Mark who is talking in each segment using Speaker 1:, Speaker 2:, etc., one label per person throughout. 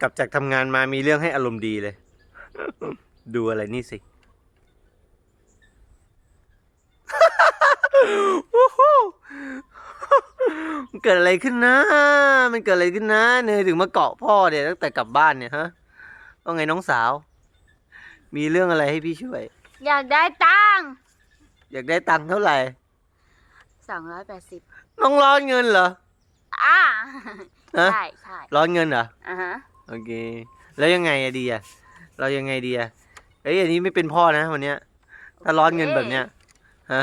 Speaker 1: กลับจากทำงานมามีเรื่องให้อารมณ์ดีเลย ดูอะไรนี่สิวู้ฮู้มันเกิดอะไรขึ้นนะ มันเกิดอะไรขึ้นนะ เนยถึงมาเกาะพ่อเดี๋ยตั้งแต่กลับบ้านเนี่ยฮะว่าไงน้องสาว มีเรื่องอะไรให้พี่ช่วย
Speaker 2: อยากได้ตังค์
Speaker 1: อยากได้ตังค์เท่าไหร่
Speaker 2: สองร้อยแปดสิบ
Speaker 1: น้องร้อนเงินเหรอ
Speaker 2: อ่า
Speaker 1: ฮะ
Speaker 2: ใช่ใช่
Speaker 1: ร้อนเงินเหรอ
Speaker 2: อ่าฮะ
Speaker 1: โอเค แล้วยังไงอะดีอะเรายังไงดีอะเอ้ยอันนี้ไม่เป็นพ่อนะวันเนี้ยถ้าร้อนเงินแบบเนี้ยฮะ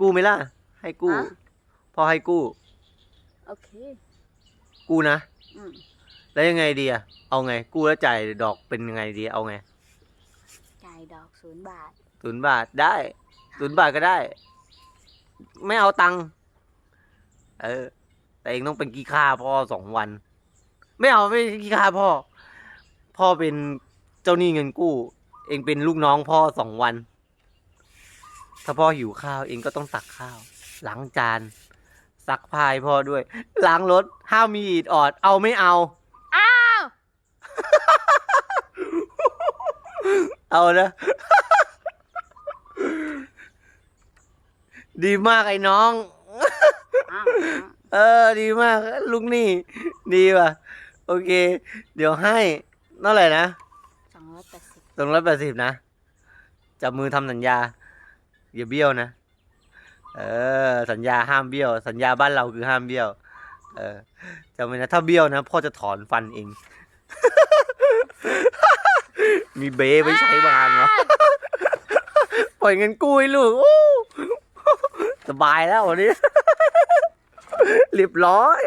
Speaker 1: กู้ไหมล่ะ ให้กู้
Speaker 2: ฮะ
Speaker 1: พ่อให้กู้
Speaker 2: โอเค
Speaker 1: กู้นะ
Speaker 2: อืม
Speaker 1: แล้วยังไงดีอะเอาไง กู้แล้วจ่ายดอกเป็นยังไงดีเอาไง
Speaker 2: จ่ายดอกศูนย์บาท
Speaker 1: ศูนย์บาทได้ศูนย์บาทก็ได้ ไม่เอาตังค์เออ แต่เองต้องเป็นกี้ค่าพ่อสองวัน ไม่เอาไม่กี้ค่าพ่อ พ่อเป็นเจ้าหนี้เงินกู้ เองเป็นลูกน้องพ่อสองวัน ถ้าพ่อหิวข้าวเองก็ต้องตักข้าว ล้างจานซักผ้าให้พ่อด้วย ล้างรถห้ามมีอีดออด เอาไม่เอา
Speaker 2: อ้าว
Speaker 1: เอานะดีมากไอ้น้อง
Speaker 2: อ้าว
Speaker 1: เออ ดีมากลุงนี่ ดีว่ะ โอเค เดี๋ยวให้เท่าไหร่นะ
Speaker 2: สองร้อยแปดสิบ
Speaker 1: สองร้อยแปดสิบนะ จับมือทำสัญญา อย่าเบี้ยวนะ เออ สัญญาห้ามเบี้ยว สัญญาบ้านเราคือห้ามเบี้ยว เออจำไว้นะ ถ้าเบี้ยวนะพ่อจะถอนฟันเอง มีเบ้ไว้ใช้บานวะปล่อยเงินกู้ให้ลูกอู้สบายแล้ววันนี้เรียบร้อย